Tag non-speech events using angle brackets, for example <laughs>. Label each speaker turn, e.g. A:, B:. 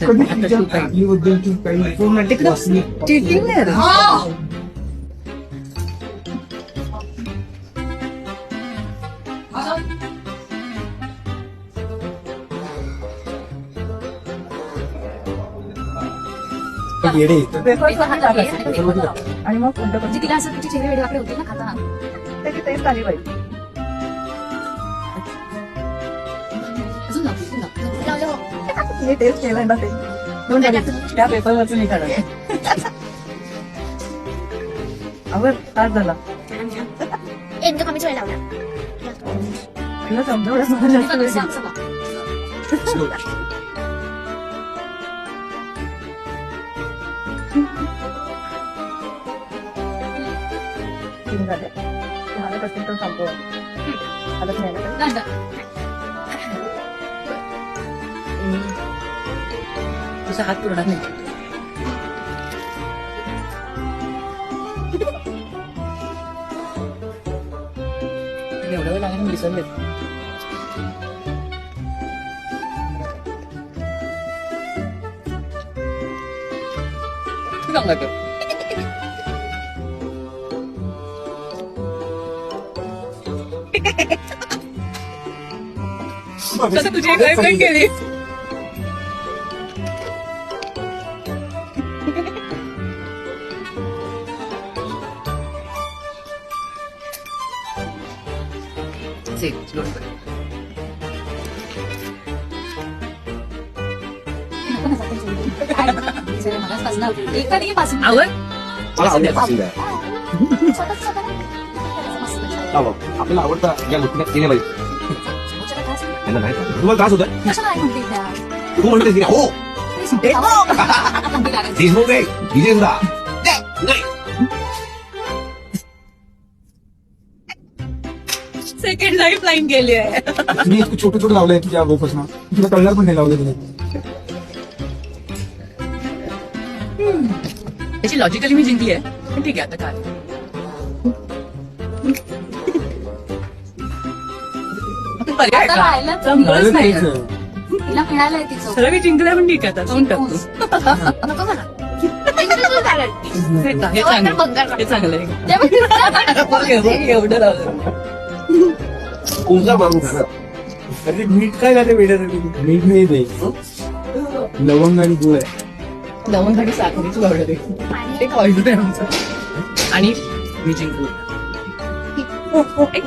A: कधी तुझ्या फॅमिलीबद्दलची काही वासनी
B: चिटिंग आहे रे.
A: येडे
B: वेफर्स वरती टाकायचे. आणि मग कोणतं
C: म्हणजे तिला असं तिची चेहरे वेगळे होते ना खाताना
B: त्याची टेस्ट आली पाहिजे मी टेस्ट केलंय ना ते. दोन त्या मी काढलं अवर तास झाला.
C: ए, मी तो कमीच वेळ लावला
B: तुला समजावलं मला जास्त वेळ
C: सांग,
B: दिला.
C: सांग.
B: तीन झाले असतील तर सांगतो. नाही तुझा हात पूर्ण नाही. एवढं वेळ लागेल विसरले. तुझी एक्साइटमेंट केली?
C: स्वतः मस्त छान.
A: आपल्याला आवडता या गोष्टी केल्या पाहिजे
C: समोरच्याला त्रास होईल.
A: त्यांना नाही त्रास. तुम्हाला त्रास होतोय
C: कशाला नाही म्हणते त्या?
A: तू म्हणतेस की हो <laughs>
B: second life line गेली आहे.
A: मी इतकं छोटं छोटं लावलंय तुझ्या गोपासनं तुला कळणार पण नाही लावलं तुला.
B: त्याची लॉजिकली मी जिंकली आहे. पण ठीक आहे आता काय? मग पर्याय
C: आता
B: का?
C: राहिलं तर
B: जमलंच
A: झालं
B: नाही.
A: तेच.
C: तिला मिळालंय तिचं
B: सगळं मी जिंकलं पण ठीक आहे आता जाऊन टाकतो.
C: नको मला
B: हे चा- हे चांगलं. हे चांगलं. आहे
C: तेव्हा
B: बघ, बघ, एवढं लावलं
A: तुमचा बाबू खरा अरे मीठ काय झालं वेड्यासाठी मीठ नाही ते लवंग आणि गुळ आहे.
B: लवंग आणि साखरेची पावडर आहे. एक ऑइल आहे आमचं. आणि मी जिंकलो. एक